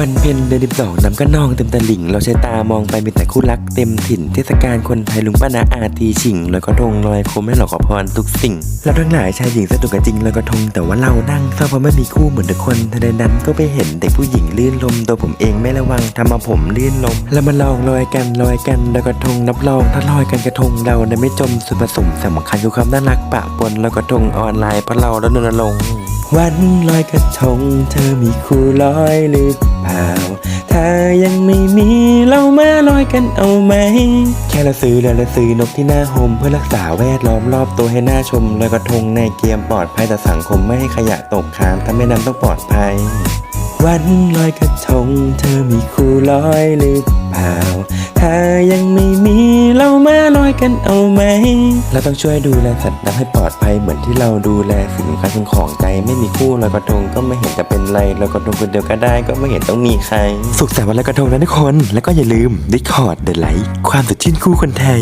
วันเพ็ญเดือนสิบสองน้ำก็นองเต็มตะลิ่ง เราใช้ตามองไปมีแต่คู่รักเต็มถิ่น เทศกาลคนไทยลุงป้านาอาตีฉิงลอยกระทงลอยโคมให้เราขอพรทุกสิ่งเราทั้งหลายชายหญิงสนุกกันจริงลอยกระทงแต่ว่าเรานั่งเศร้าเพราะไม่มีคู่เหมือนทุกคนทันใดนั้นก็ไปเห็นเด็กผู้หญิงลื่นลมตัวผมเองไม่ระวังทำมาผมลื่นลมแล้วมาลองลอยกันลอยกันลอยกระทงนับรองถ้าลอยกันกระทงเราเนี่ยไม่จมส่วนผสมสำคัญคือความน่ารักปะปนลอยกระทงออนไลน์เพราะเราแล้วนนลงค์ วันลอยกระทงเธอมีคู่ลอยหรือเปล่า ถ้ายังไม่มีเรามาลอยกันเอาไหม แค่เราซื้อแล้วเราซื้อนกที่หน้าโฮมเพื่อรักษาแวดล้อมรอบตัวให้หน่าชมลอยกระทงในเกมปลอดภัยต่อสังคมไม่ให้ขยะตกค้างทำให้น้ำต้องปลอดภัย วันลอยกระทงเธอมีคู่ลอยหรือเปล่า ถ้า ลอยกันเอาไหม เราต้องช่วยดูแลสัตว์น้ำให้ปลอดภัยเหมือนที่เราดูแลสิ่งสำคัญเป็นของใจไม่มีคู่ลอยกระทงก็ไม่เห็นจะเป็นไรลอยกระทงคนเดียวก็ได้ก็ไม่เห็นต้องมีใคร สุขสันต์วันลอยกระทงนะทุกคน แล้วก็อย่าลืมดิคอร์ดเดอะไลท์ความสดชื่นคู่คนไทย